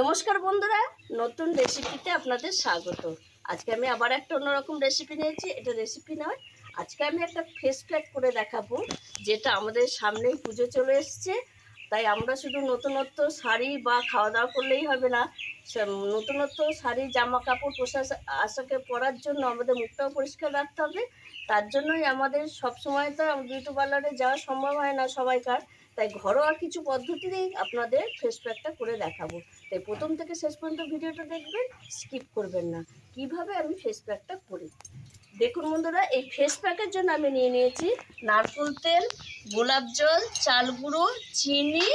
নমস্কার বন্ধুরা, নতুন রেসিপিতে আপনাদের স্বাগত। আজকে আমি আবার একটা অন্যরকম রেসিপি নিয়েছি, এটা রেসিপি নয়। আজকে আমি একটা ফেস প্যাক করে দেখাবো, যেটা আমাদের সামনেই পুজো চলে এসছে। তাই আমরা শুধু নতুনত্ব শাড়ি বা খাওয়া দাওয়া করলেই হবে না নতুনত্ব শাড়ি জামা কাপড় পোশাক আশাকে পরার জন্য আমাদের মুখটাও পরিষ্কার রাখতে হবে। তার জন্যই আমাদের সব সময় তো বিউটি পার্লারে যাওয়া সম্ভব হয় না সবাইকার। তাই ঘরোয়া কিছু পদ্ধতিতেই আপনাদের ফেস প্যাকটা করে দেখাবো। তাই প্রথম থেকে শেষ পর্যন্ত ভিডিওটা দেখবেন স্কিপ করবেন না। কীভাবে আমি ফেস প্যাকটা করি? দেখুন বন্ধুরা, এই ফেস প্যাকের জন্য আমি নিয়ে নিয়েছি নারকেল তেল, গোলাপ জল, চাল গুঁড়ো, চিনি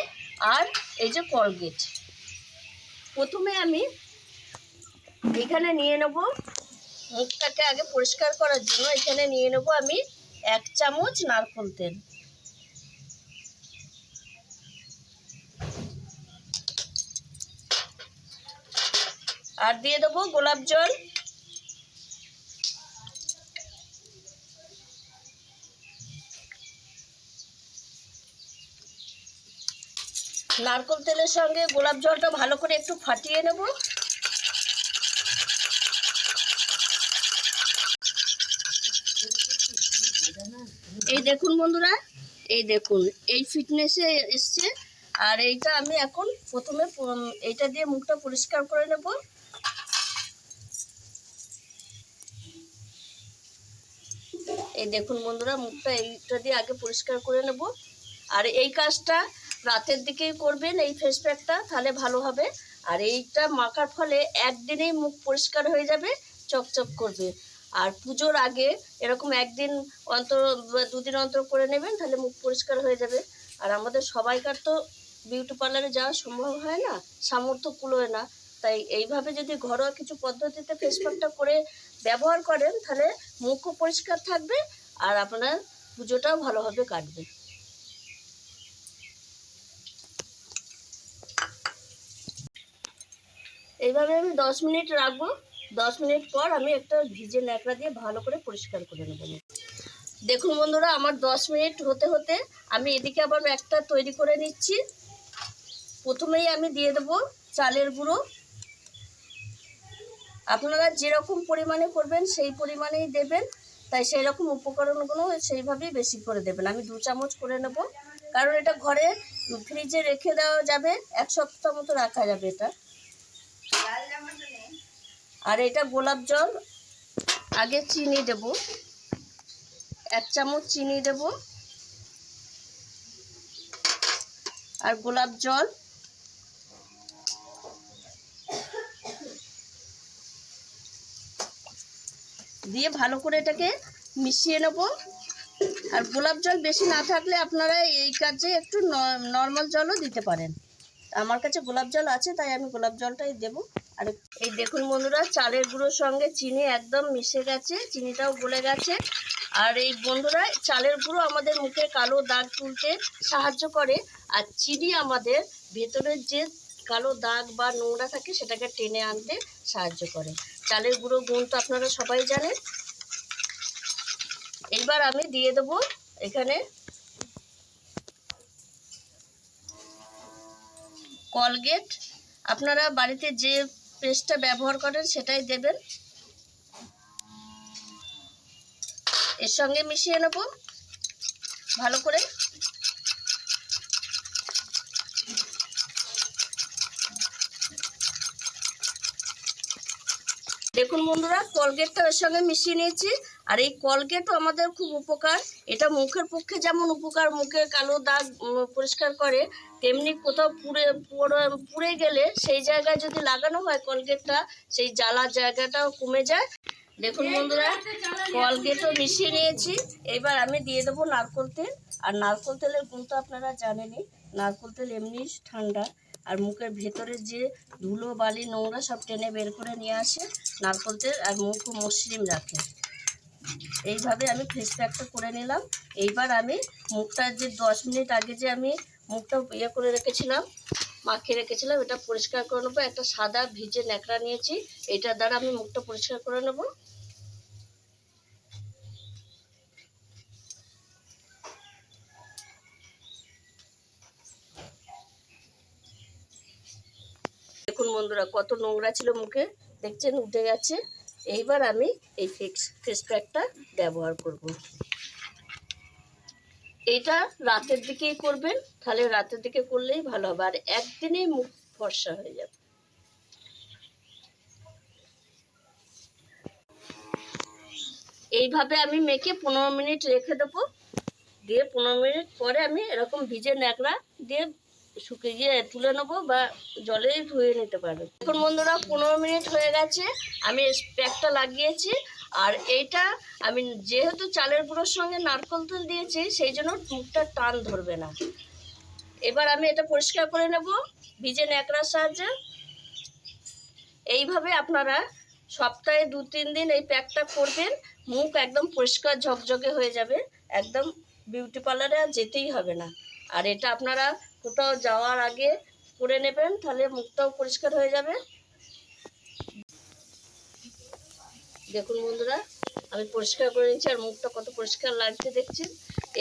আর এই যে কলগেট। প্রথমে আমি এখানে নিয়ে নেব মুখটাকে আগে পরিষ্কার করার জন্য এখানে নিয়ে নেব আমি এক চামচ নারকেল তেল। আর দিয়ে দেবো গোলাপ জল। নারকেল তেলের সঙ্গে গোলাপ জলটা ভালো করে একটু ফাটিয়ে নেব। এই দেখুন বন্ধুরা, এই দেখুন, এই ফিটনেসে এসছে। আর এইটা আমি এখন প্রথমে এইটা দিয়ে মুখটা পরিষ্কার করে নেব। এই দেখুন বন্ধুরা, মুখটা এইটা দিয়ে আগে পরিষ্কার করে নেব। আর এই কাজটা রাতের দিকেই করবেন, এই ফেস প্যাকটা তাহলে ভালো হবে। আর এইটা মাখার ফলে একদিনেই মুখ পরিষ্কার হয়ে যাবে, চকচক করবে। আর পুজোর আগে এরকম একদিন অন্তর, দুদিন অন্তর করে নেবেন, তাহলে মুখ পরিষ্কার হয়ে যাবে। আর আমাদের সবাইকার তো বিউটি পার্লারে যাওয়া সম্ভব হয় না, সামর্থ্য কুলোয় না। তাই এইভাবে যদি ঘরোয়া কিছু পদ্ধতিতে ফেস প্যাকটা করে ব্যবহার করেন, তাহলে মুখও পরিষ্কার থাকবে আর আপনার পুজোটাও ভালোভাবে কাটবে। এইভাবে আমি দশ মিনিট রাখব। দশ মিনিট পর আমি একটা ভিজে ন্যাকড়া দিয়ে ভালো করে পরিষ্কার করে নেব। দেখুন বন্ধুরা, আমার দশ মিনিট হতে হতে আমি এদিকে আবার একটা তৈরি করে নিচ্ছি। প্রথমেই আমি দিয়ে দেবো চালের গুঁড়ো। আপনারা যেরকম পরিমাণে করবেন, সেই পরিমাণেই দেবেন। তাই সেই রকম উপকরণগুলো সেইভাবেই বেশি করে দেবেন। আমি দু চামচ করে নেব। কারণ এটা ঘরে ফ্রিজে রেখে দেওয়া যাবে, এক সপ্তাহ মতো রাখা যাবে এটা। আর এটা গোলাপ জল। আগে চিনি দেব। এক চামচ চিনি দেব। আর গোলাপ জল। দিয়ে ভালো করে এটাকে মিশিয়ে নেব। আর গোলাপ জল বেশি না থাকলে আপনারা এই কাজে একটু নর্মাল জলও দিতে পারেন। আমার কাছে গোলাপ জল আছে, তাই আমি গোলাপ জলটাই দেব। আর, এই দেখুন বন্ধুরা, চালের গুঁড়োর সঙ্গে চিনি একদম মিশে গেছে, চিনিটাও গলে গেছে। আর এই বন্ধুরা, চালের গুঁড়ো আমাদের মুখে কালো দাগ তুলতে সাহায্য করে, আর চিনি আমাদের ভেতরের যে কালো দাগ বা নোংরা থাকে, সেটাকে টেনে আনতে সাহায্য করে। চালের গুঁড়ো গুণ তো আপনারা সবাই জানেন। এবার আমি দিয়ে দেবো এখানে কলগেট। আপনারা বাড়িতে যে পেস্টটা ব্যবহার করেন, সেটাই দেবেন। এর সঙ্গে মিশিয়ে নেব। ভালো করে। দেখুন বন্ধুরা কলগেটটা এর সঙ্গে মিশিয়ে নিয়েছি। আর এই কলগেটও আমাদের খুব উপকার। এটা মুখের পক্ষে যেমন উপকার, মুখে কালো দাগ পরিষ্কার করে, তেমনি কোথাও পুড়ে, পুড়ে- গেলে সেই জায়গায় যদি লাগানো হয় কলগেটটা, সেই জ্বালা জায়গাটাও কমে যায়। দেখুন বন্ধুরা, কলগেটও মিশিয়ে নিয়েছি। এবার আমি দিয়ে দেবো নারকোল তেল। আর নারকোল তেলের গুণ তো আপনারা জানেনই, নারকোল তেল এমনি ঠান্ডা। আর মুখের ভেতরে যে ধুলো, বালি, নোংরা সব টেনে বের করে নিয়ে আসে নারকোল তেল, আর মুখও মসৃণ রাখে। এইভাবে আমি ফেস প্যাকটা করে নিলাম। এইবার আমি মুখটা যে দশ মিনিট আগে যে আমি মুখটা ইয়ে করে রেখেছিলাম, মাখিয়ে রেখেছিলাম, এটা পরিষ্কার করে নেব। একটা সাদা ভিজে ন্যাকড়া নিয়েছি এটার দ্বারা আমি মুখটা পরিষ্কার করে নেব। দেখুন বন্ধুরা, কত নোংরা ছিল মুখে। দেখছেন? উঠে গেছে। এইবার আমি এই ফেস ফেস প্যাকটা ব্যবহার করব। এইটা রাতের দিকেই করবেন, তাহলে রাতের দিকে করলেই ভালো হবে, আর একদিনেই মুখ ফর্সা হয়ে যাবে এইভাবে আমি মেখে পনেরো মিনিট রেখে দেবো, দিয়ে পনেরো মিনিট পরে আমি এরকম ভিজে ন্যাকড়া দিয়ে শুকিয়ে তুলে নেব বা জলে ধুয়ে নিতে পারবে। এখন বন্ধুরা পনেরো মিনিট হয়ে গেছে, আমি প্যাকটা লাগিয়েছি আর এইটা আমি যেহেতু চালের গুঁড়োর সঙ্গে নারকল তেল দিয়েছি, সেই জন্য মুখটা টান ধরবে না। এবার আমি এটা পরিষ্কার করে নেব, ভিজে ন্যাকড়ার সাহায্যে। এইভাবে আপনারা সপ্তাহে দু তিন দিন এই প্যাকটা করবেন, মুখ একদম পরিষ্কার ঝকঝকে হয়ে যাবে, একদম বিউটি পার্লারে আর যেতেই হবে না। আর এটা আপনারা কোথাও যাওয়ার আগে করে নেবেন, তাহলে মুখটাও পরিষ্কার হয়ে যাবে। দেখুন বন্ধুরা, আমি পরিষ্কার করে নিচ্ছি আর মুখটা কত পরিষ্কার লাগছে দেখছেন?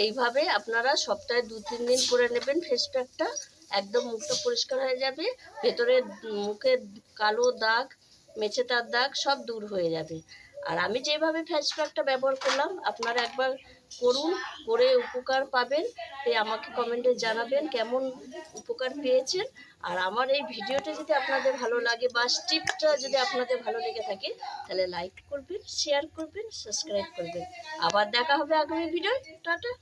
এইভাবে আপনারা সপ্তাহে দু, তিন দিন করে নেবেন ফেস প্যাকটা একদম মুখটা পরিষ্কার হয়ে যাবে। ভেতরে মুখে কালো দাগ মেছেতার দাগ সব দূর হয়ে যাবে। আর আমি যেভাবে ফেস প্যাকটা ব্যবহার করলাম, আপনারা একবার করুন, করে উপকার পাবেন। তাই আমাকে কমেন্টে জানাবেন কেমন উপকার পেয়েছেন। আর আমার এই ভিডিওটা যদি আপনাদের ভালো লাগে বা স্টিপটা যদি আপনাদের ভালো লেগে থাকে, তাহলে লাইক করবেন, শেয়ার করবেন, সাবস্ক্রাইব করবেন। আবার দেখা হবে আগামী ভিডিও টাটা।